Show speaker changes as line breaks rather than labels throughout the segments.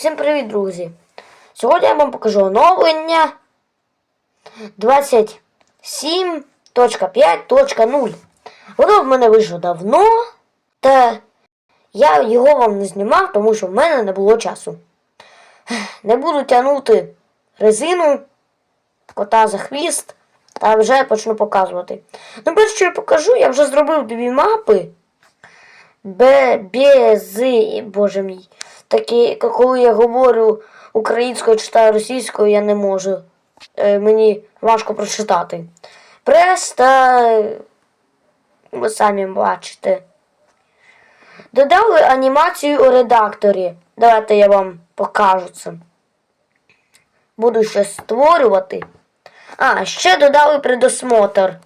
Всім привіт, друзі! Сьогодні я вам покажу оновлення 27.5.0. Воно в мене вийшло давно, та я його вам не знімав, тому що в мене не було часу. Не буду тягнути резину кота за хвіст, та вже почну показувати. Ну, перше, що я покажу, я вже зробив дві мапи. Без, боже мій. Такі, коли я говорю українською, читаю російською, я не можу. Е, мені важко прочитати. Прес та ви самі бачите. Додали анімацію у редакторі. Давайте я вам покажу це. Буду щось створювати. А, ще додали предосмотр.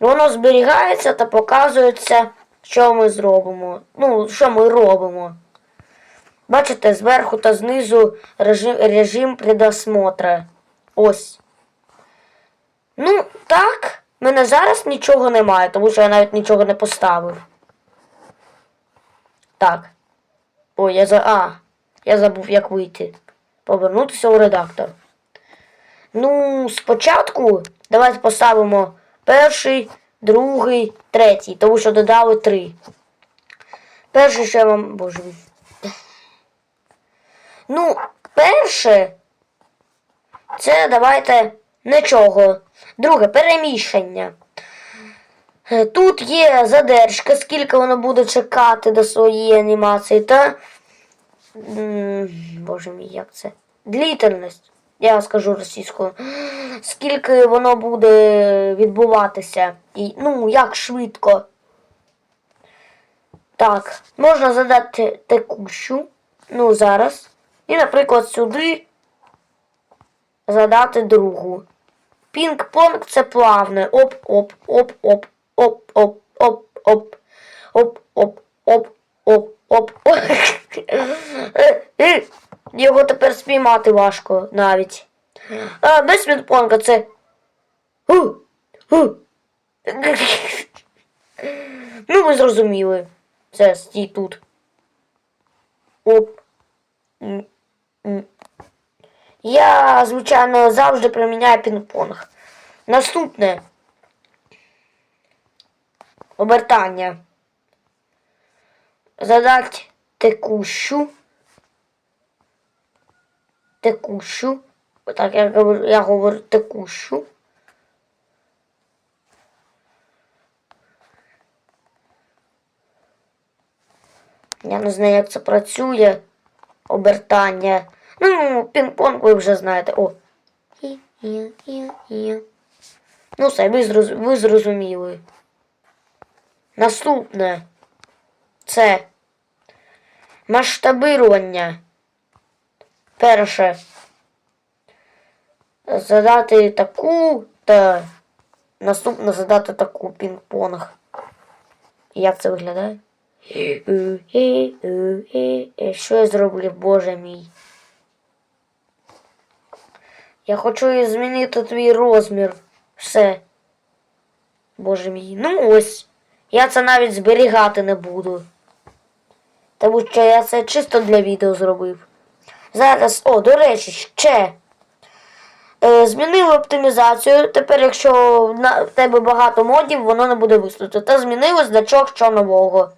Воно зберігається та показується, що ми зробимо. Ну, що ми робимо. Бачите, зверху та знизу режим, режим предосмотра. Ось. Ну, так, в мене зараз нічого немає, тому що я навіть нічого не поставив. Так. Ой, я за. А, я забув, як вийти. Повернутися у редактор. Ну, спочатку давайте поставимо перший, другий, третій, тому що додали три. Перший ще вам. Боже. Ну, перше, це давайте нічого. Друге переміщення. Е, Тут є задержка, скільки воно буде чекати до своєї анімації, та. Боже мій, як це? Длительність. Я скажу російською. Скільки воно буде відбуватися. І, ну, як швидко. Так, можна задати текущу. Ну, зараз. І, наприклад, сюди задати другу. Пінг-понг це плавне. Оп-оп, оп-оп, оп-оп, оп-оп, оп-оп, оп-оп, оп. Е, е, Його тепер спіймати важко навіть. А, без пінг-понга це. Ну, ви зрозуміли. Це стій тут. Оп. Я, звичайно, завжди приміняю пінг-понг. Наступне. Обертання. Задать текущу. Текущу. Так, я говорю, я говорю текущу. Я не знаю, як це працює. Обертання. Ну, пінг-понг ви вже знаєте. О. Ну, все, ви, зроз... ви зрозуміли. Наступне. Це масштабирування. Перше. Задати таку та наступне задати таку пінг-понг. Як це виглядає? Що я зроблю, боже мій? Я хочу змінити твій розмір. Все. Боже мій. Ну ось. Я це навіть зберігати не буду. Тому що я це чисто для відео зробив. Зараз, о, до речі, ще. Е, змінили оптимізацію. Тепер, якщо в тебе багато модів, воно не буде виснути. Та змінили значок що нового.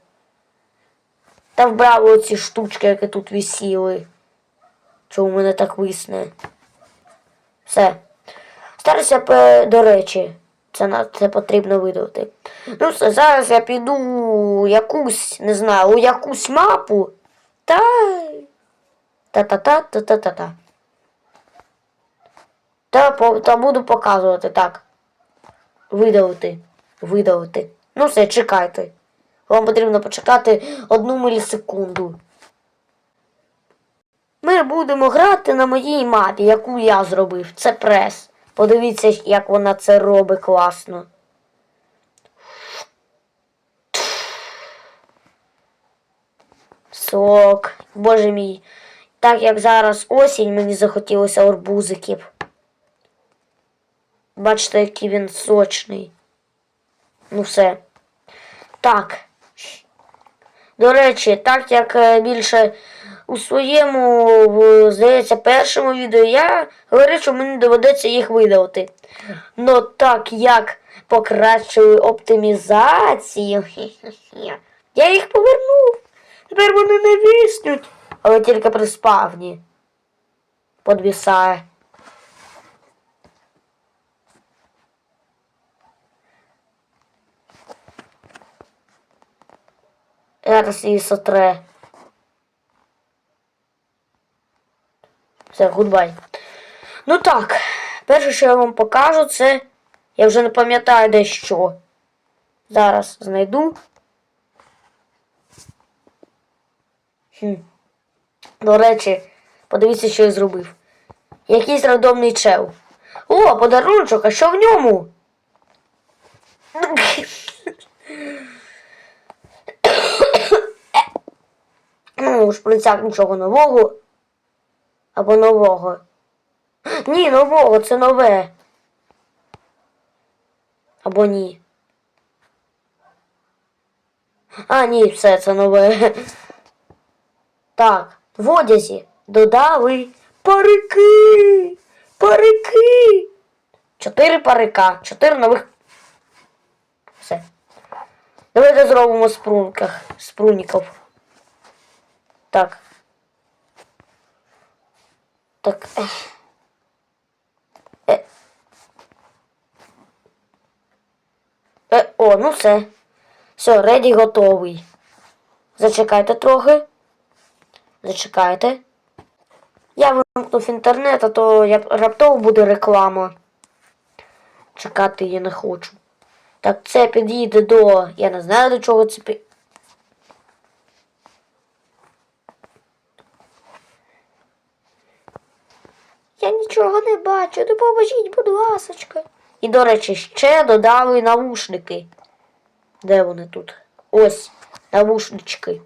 Та вбрали оці штучки, які тут висіли. Що у мене так висне. Все. Стараюся, пе- до речі, це, це потрібно видати. Ну все, зараз я піду якусь, не знаю, у якусь мапу. Та. Та-та-та-та-та-та-та. Та, по- та буду показувати так. Видалити. Видалити. Ну все, чекайте. Вам потрібно почекати одну мілісекунду. Ми будемо грати на моїй мапі, яку я зробив. Це прес. Подивіться, як вона це робить класно. Сок. Боже мій. Так як зараз осінь, мені захотілося арбузиків. Бачите, який він сочний. Ну все. Так. До речі, так як е, більше у своєму, здається, першому відео я говорив, що мені доведеться їх видалити. Но так як покращили оптимізацію, я їх повернув. Тепер вони не віснуть, але тільки при спавні. Подвісає. Зараз її сотре. Все, гудбай. Ну так, перше, що я вам покажу, це. Я вже не пам'ятаю де що. Зараз знайду. Хм. До речі, подивіться, що я зробив. Якийсь рандомний чел. О, подарунок, а що в ньому? Ну, у шприцях нічого нового. Або нового. Ні, нового, це нове. Або ні. А, ні, все, це нове. Так, в одязі додали парики. Парики. Чотири парика, чотири нових. Все. Давайте зробимо спрунках. Спруніків. Так. Так. Е. Е, о, ну все. Все, реді готовий. Зачекайте трохи. Зачекайте. Я вимкнув інтернет, а то я раптово буде реклама. Чекати я не хочу. Так, це підійде до. Я не знаю до чого це пі... Я нічого не бачу, допоможіть, будь ласочка. І, до речі, ще додали навушники. Де вони тут? Ось, навушнички.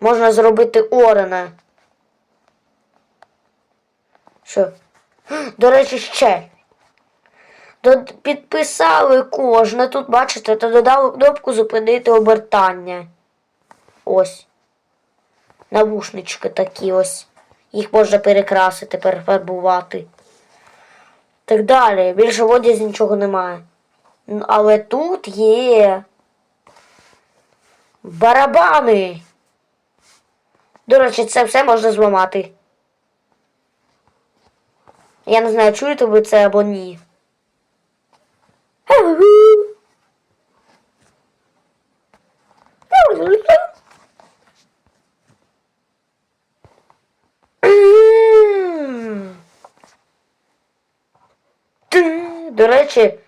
Можна зробити Орена. Що? До речі, ще. Підписали кожне. Тут, бачите, та додали кнопку зупинити обертання. Ось. Навушнички такі ось. Їх можна перекрасити, перефарбувати. Так далі. Більше в одязі нічого немає. Але тут є. Барабани. До речі, це все можна зламати. Я не знаю, чуєте ви це або ні. До речі,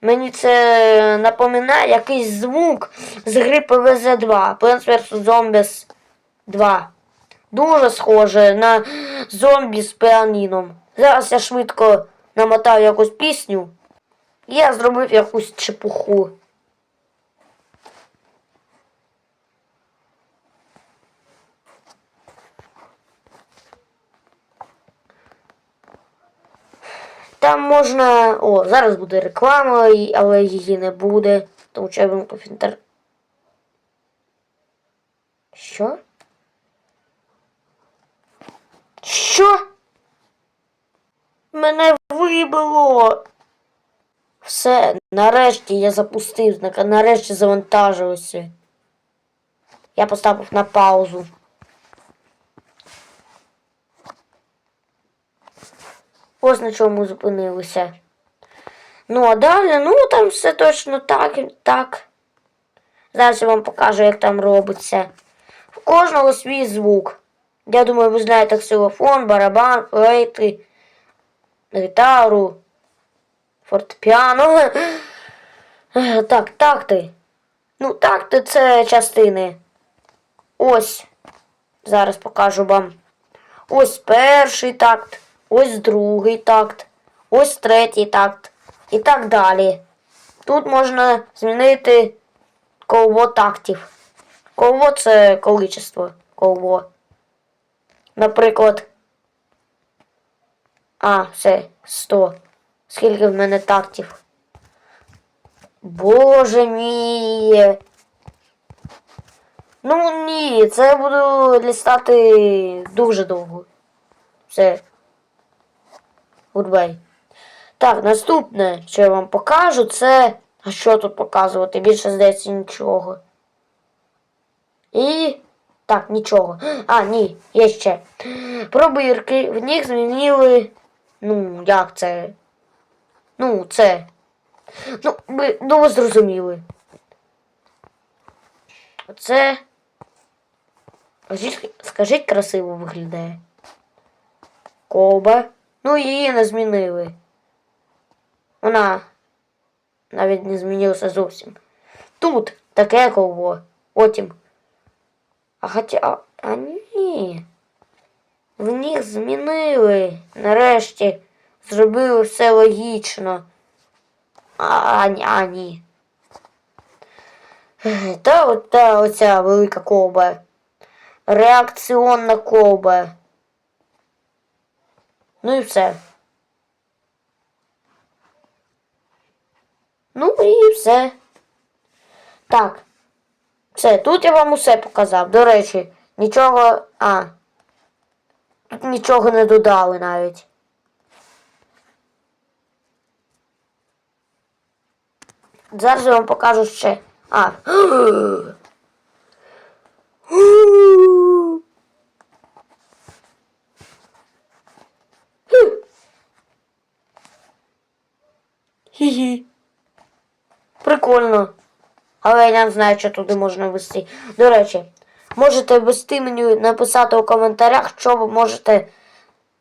мені це напоминає якийсь звук з гри PvZ 2 Plants vs. Zombies 2. Дуже схоже на зомбі з піаніном. Зараз я швидко намотаю якусь пісню. Я зробив якусь чепуху. Там можна. О, зараз буде реклама, але її не буде. Тому що я вимкнув інтер. Що? Що? Мене вибило. Все, нарешті я запустив, нарешті завантажився. Я поставив на паузу. Ось на чому зупинилися. Ну, а далі, ну там все точно так, так. Зараз я вам покажу, як там робиться. В кожного свій звук. Я думаю, ви знаєте ксилофон, барабан, флейти, гітару, фортепіано. Так, такти. Ну, такти це частини. Ось. Зараз покажу вам. Ось перший такт, ось другий такт, ось третій такт. І так далі. Тут можна змінити коло тактів. Коло це количество. Коло. Наприклад. А, все, 100. Скільки в мене тактів? Боже мій. Ну ні, це буду лістати дуже довго. Все. Гудбай. Так, наступне, що я вам покажу, це. А що тут показувати? Більше здається нічого. І. Так, нічого. А, ні, є ще. Пробірки. В них змінили. Ну, як це? Ну, це. Ну, ви, ну, ви зрозуміли. Оце. Скажіть, красиво виглядає. Коба. Ну, її не змінили. Вона навіть не змінилася зовсім. Тут таке ковбо. Потім. А хоча. А, а ні. В них змінили. Нарешті зробили все логічно. А, а ні. Та та оця велика колба. Реакціонна колба. Ну і все. Ну і все. Так. Все, тут я вам усе показав. До речі, нічого. А. Тут нічого не додали навіть. Зараз я вам покажу ще. А. Хі-хі. Прикольно. Але я не знаю, що туди можна ввести. До речі, можете ввести мені написати у коментарях, що ви можете.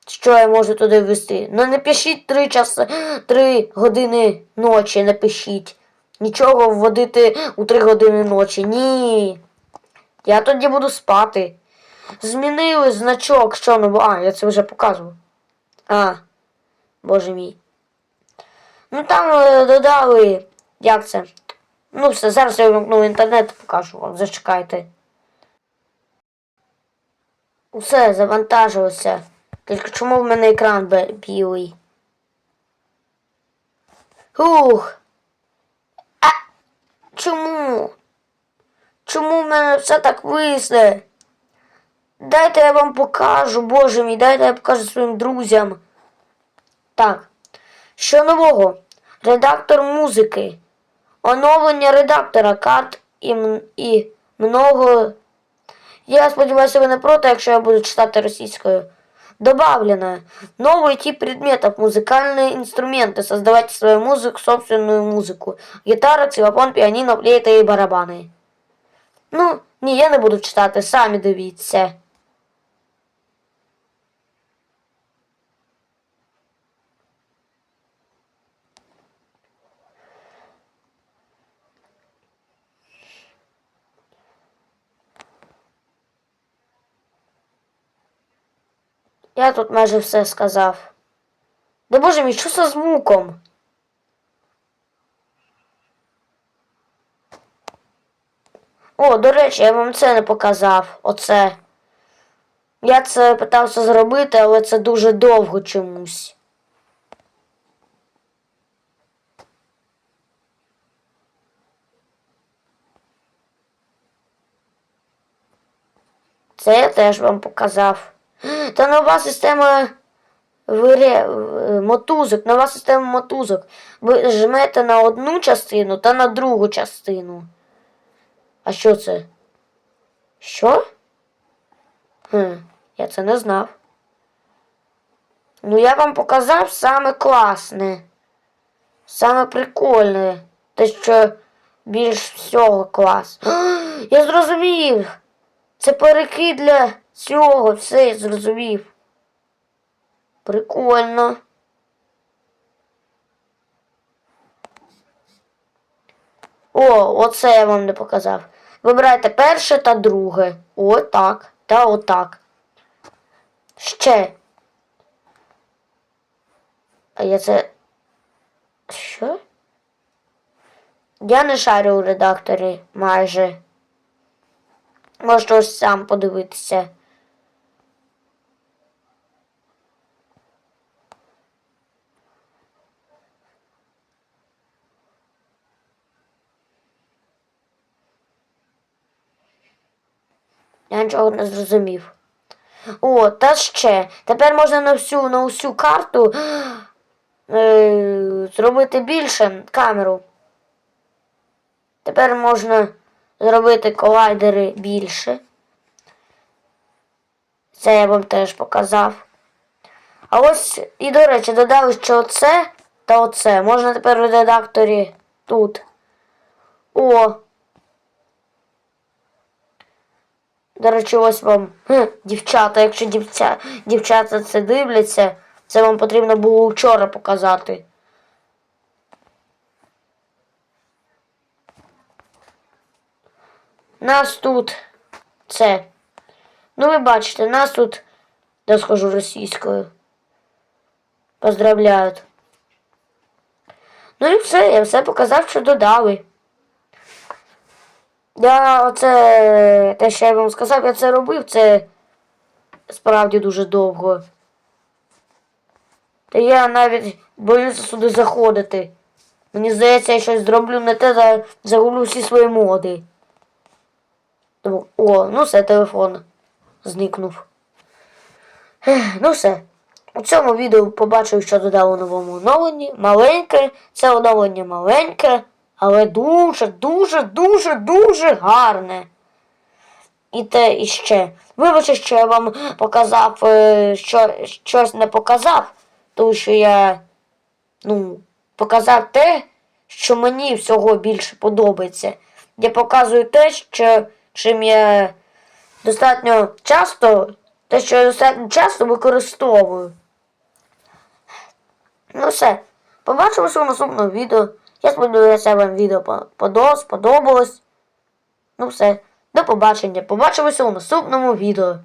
Що я можу туди ввести. Ну не пишіть 3 часи, 3 години ночі, не пишіть. Нічого вводити у 3 години ночі. Ні. Я тоді буду спати. Змінили значок, що ну. А, я це вже показував. А, боже мій. Ну там е, додали. Як це? Ну все, зараз я вимкну інтернет покажу вам. Зачекайте. Усе, завантажилося. Тільки чому в мене екран білий? Ух. А чому? Чому в мене все так висне? Дайте я вам покажу, боже мій, дайте я покажу своїм друзям. Так. Що нового? Редактор музики. Оновлення редактора карт і, м- і много. Я сподіваюся, ви не проти, якщо я буду читати російською. Добавлено. Новый тип предметов. Музыкальные инструменты. Создавайте свою музыку, собственную музыку. Гітара, ксилофон, піаніно, флейта і барабани. Ну, ні, я не буду читати, самі дивіться. Я тут майже все сказав. Да боже мій, що за звуком? О, до речі, я вам це не показав. Оце. Я це питався зробити, але це дуже довго чомусь. Це я теж вам показав. Та нова система виря... е, мотузок, нова система мотузок. Ви жмете на одну частину та на другу частину. А що це? Що? Хм, я це не знав. Ну, я вам показав саме класне, саме прикольне. Те, що більш всього клас. Я зрозумів. Це перекид для цього, все я зрозумів. Прикольно. О, оце я вам не показав. Вибирайте перше та друге. Отак. Та отак. Ще. А я це. Що? Я не шарю у редакторі майже. Можете ось сам подивитися. Я нічого не зрозумів. О, та ще. Тепер можна на всю, на всю карту е, зробити більше камеру. Тепер можна зробити колайдери більше. Це я вам теж показав. А ось і, до речі, додали, що оце та оце. Можна тепер у редакторі тут. О. До речі, ось вам хм, дівчата, якщо дівця, дівчата це дивляться, це вам потрібно було вчора показати. Нас тут це. Ну, ви бачите, нас тут, я схожу російською. Поздравляють. Ну і все, я все показав, що додали. Я оце те, що я вам сказав, я це робив, це справді дуже довго. Та я навіть боюся сюди заходити. Мені здається, я щось зроблю не те, та загублю всі свої моди. Тому, о, ну все, телефон зникнув. Ех, Ну все. У цьому відео побачив, що додали у новому оновленні. Маленьке, це оновлення маленьке, але дуже, дуже, дуже, дуже гарне. І те іще. Вибачте, що я вам показав, е, що щось не показав, тому що я ну, показав те, що мені всього більше подобається. Я показую те, що чим я достатньо часто, те, що я достатньо часто використовую. Ну все. Побачимося у наступному відео. Я сподіваюся, вам відео по- подобалось. сподобалось. Ну все. До побачення. Побачимося у наступному відео.